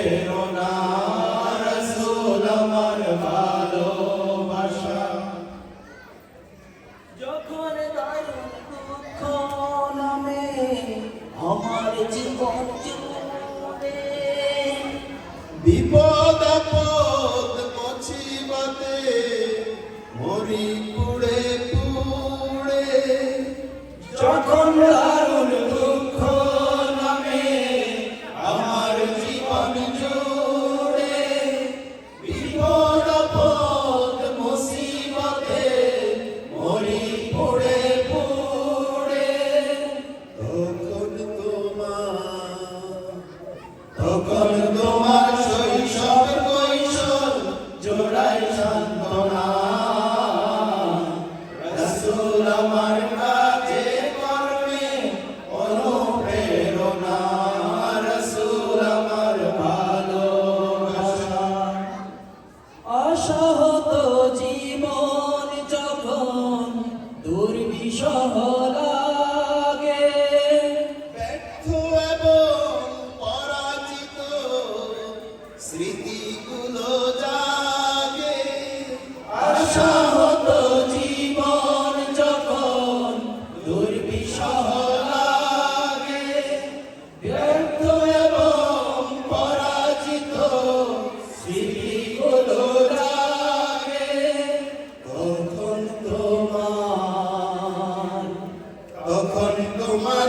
অনুপ্রেরণা রসুল আমার ভালোবাসা যখন দুঃখ নামে আমার জীবন বিপদ আপদ মুসিবতে মরি পুড়ে তোমার শৈশব কৈশোর জোড়াই সান্ত্বনা। রসুল আমার কাজে কর্মে অনুপ্রেরণা। রসুল আমার ভালোবাসা। অসহত জীবন যখন দুর্বিষহ স্মৃতিগুলো জাগে। আশাহত জীবন যখন দুর্বিষহ লাগে ব্যর্থ এবং পরাজিত স্মৃতিগুলো লাগে তখন তোমার তখন তোমার